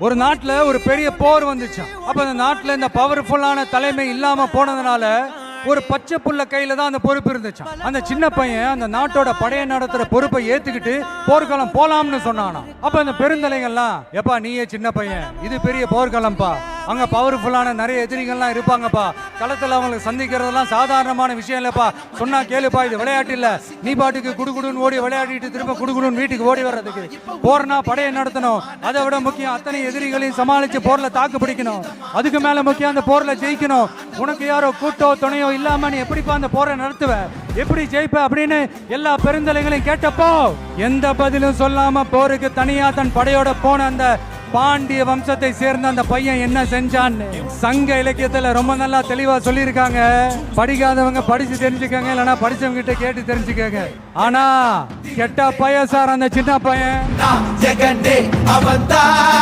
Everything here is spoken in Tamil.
ஒரு நாட்டில் ஒரு பெரிய போர் வந்துச்சு. அப்ப அந்த நாட்டில் இந்த பவர்ஃபுல்லான தலைமை இல்லாம போனதுனால ஒரு பச்சை புள்ள கையில தான் அந்த பொறுப்பு இருந்துச்சு. அந்த சின்ன பையன் அந்த நாட்டோட படையை நடத்துற பொறுப்பை ஏத்துக்கிட்டு போர்க்களம் போலாம்னு சொன்னானா அப்ப அந்த பெருந்தலைகள்லாம் எப்பா நீயே சின்ன பையன். இது பெரிய போர்க்களம்ப்பா. அங்கே பவர்ஃபுல்லான நிறைய எதிரிகள்லாம் இருப்பாங்கப்பா. களத்தில் அவங்களுக்கு சந்திக்கிறதெல்லாம் சாதாரணமான விஷயம் இல்லைப்பா. சொன்னால் கேளுப்பா இது விளையாட்டு இல்லை. நீ பாட்டுக்கு குடுகுடுன்னு ஓடி விளையாடிட்டு திரும்ப குடுகுடுன்னு வீட்டுக்கு ஓடி வர்றதுக்கு. போர்னா படையை நடத்தணும். அதை விட முக்கியம் அத்தனை எதிரிகளையும் சமாளித்து போரில் தாக்கு பிடிக்கணும். அதுக்கு மேலே முக்கியம் அந்த போரில் ஜெயிக்கணும். உனக்கு யாரோ கூட்டோ துணையோ இல்லாம நீ எப்படிப்பா அந்த போரை நடத்துவ? எப்படி ஜெயிப்ப அப்படின்னு எல்லா பெருந்தலைகளையும் கேட்டப்போ எந்த பதிலும் சொல்லாம போருக்கு தனியா தன் படையோட போன அந்த பாண்டிய வம்சத்தை சேர்ந்த அந்த பையன் என்ன செஞ்சான்னு சங்க இலக்கியத்துல ரொம்ப நல்லா தெளிவா சொல்லியிருக்காங்க. படிக்காதவங்க படிச்சு தெரிஞ்சுக்கங்க இல்லைன்னா படிச்சவங்க கிட்ட கேட்டு தெரிஞ்சுக்கங்க. ஆனா கெட்ட பையன் சார் அந்த சின்ன பையன். ஜெகண்டே அவன்தான்.